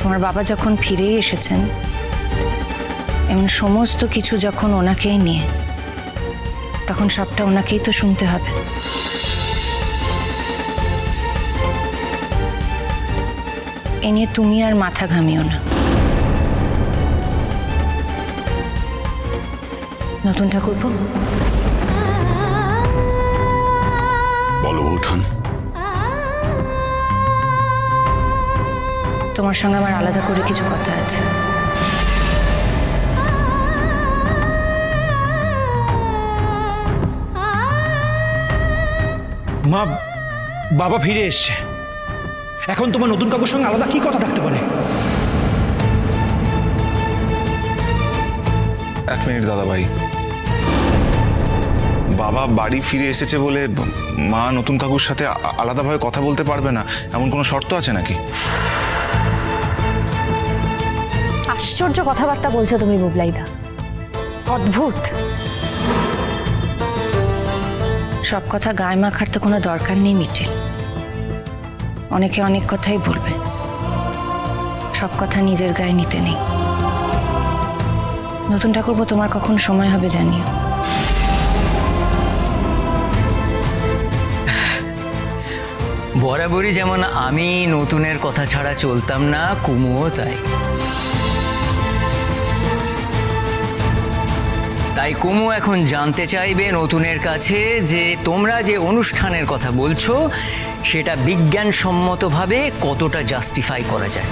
তোমার বাবা যখন ফিরেই এসেছেন, এমন সমস্ত কিছু যখন ওনাকেই নিয়ে, তখন সবটা ওনাকেই তো শুনতে হবে। এ নিয়ে তুমি আর মাথা ঘামিও না। নতুন ঠাকুরপো? বলো বৌঠান তোমার সঙ্গে আমার আলাদা করে কিছু কথা আছে। মা বাবা ফিরে এসছে। এখন তোমার নতুন কাকুর সঙ্গে আলাদা কি কথা থাকতে পারে? এক মিনিট দাদা ভাই। বাবা বাড়ি ফিরে এসেছে বলে মা নতুন কাকুর সাথে আলাদাভাবে কথা বলতে পারবে না এমন কোনো শর্ত আছে নাকি? আশ্চর্য কথাবার্তা বলছো তুমি বুবলাইদা। অদ্ভুত। সব কথা গায়ে মাখার তো কোনো দরকার নেই মিটে অনেকে অনেক কথাই বলবে। সব কথা নিজের গায়ে নিতে নেই। নতুন ঠাকুরপো তোমার কখন সময় হবে জানিও। বরাবরই যেমন আমি নতুনের কথা ছাড়া চলতাম না কুমুও তাই। তাই কুমু এখন জানতে চাইবে নতুনের কাছে যে তোমরা যে অনুষ্ঠানের কথা বলছো, সেটা বিজ্ঞানসম্মতভাবে কতটা জাস্টিফাই করা যায়।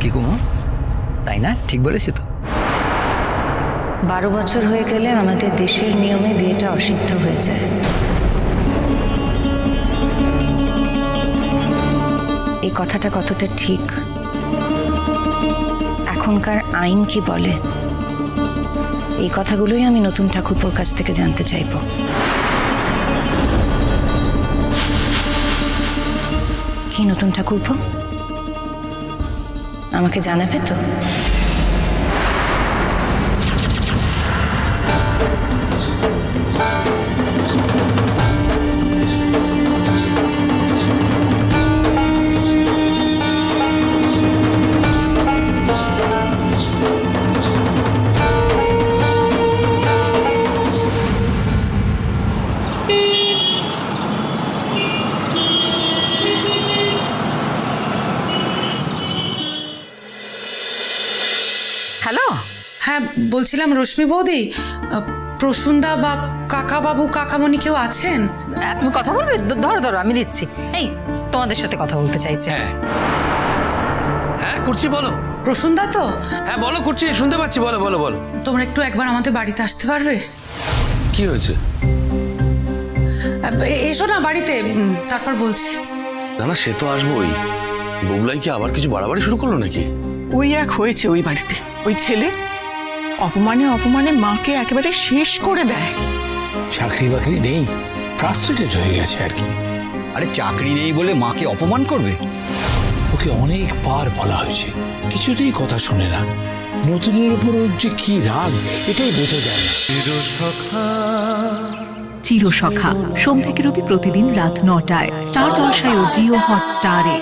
কি কুমু? তাই না? ঠিক বলেছি তো? বারো বছর হয়ে গেলে আমাদের দেশের নিয়মে বিয়েটা অসিদ্ধ হয়ে যায়। এই কথাটা কতটা ঠিক? এখনকার আইন কি বলে? এই কথাগুলোই আমি নতুন ঠাকুরপোর কাছ থেকে জানতে চাইব। কি নতুন ঠাকুরপো? আমাকে জানাবে তো? হ্যালো হ্যাঁ বলছিলাম রশ্মি বৌদি প্রসূনদা বা কাকাবাবু কাকামণি কেউ আছেন? তুমি কথা বলবে? ধরো ধরো আমি দিচ্ছি। এই তোমাদের সাথে কথা বলতে চাইছি। হ্যাঁ। হ্যাঁ করছি বলো। প্রসূনদা তো? হ্যাঁ বলো করছি শুনতে পাচ্ছি বলো বলো বলো। তোমরা একটু একবার আমাদের বাড়িতে আসতে পারবে? কি হয়েছে? এসো না বাড়িতে তারপর বলছি। না না সে তো আসবোই। বুবলাই কি আবার কিছু বাড়াবাড়ি শুরু করল নাকি? ওই এক হয়েছে ওই বাড়িতে। ওই ছেলে অপমানে অপমানে মাকে একেবারে শেষ করে দেয়। চাকরি বাকরি নেই ফ্রাস্ট্রেটেড হয়ে গেছে আর কি। আরে চাকরি নেই বলে মাকে অপমান করবে? ওকে অনেক বার বলা হয়েছে কিছুতেই কথা শোনে না। নতুনের উপর ওর যে কি রাগ এটাই বোঝা যায় না। চিরসখা সোম থেকে রবি প্রতিদিন রাত নটায়। স্টার জলসায় ও জিও হটস্টারে।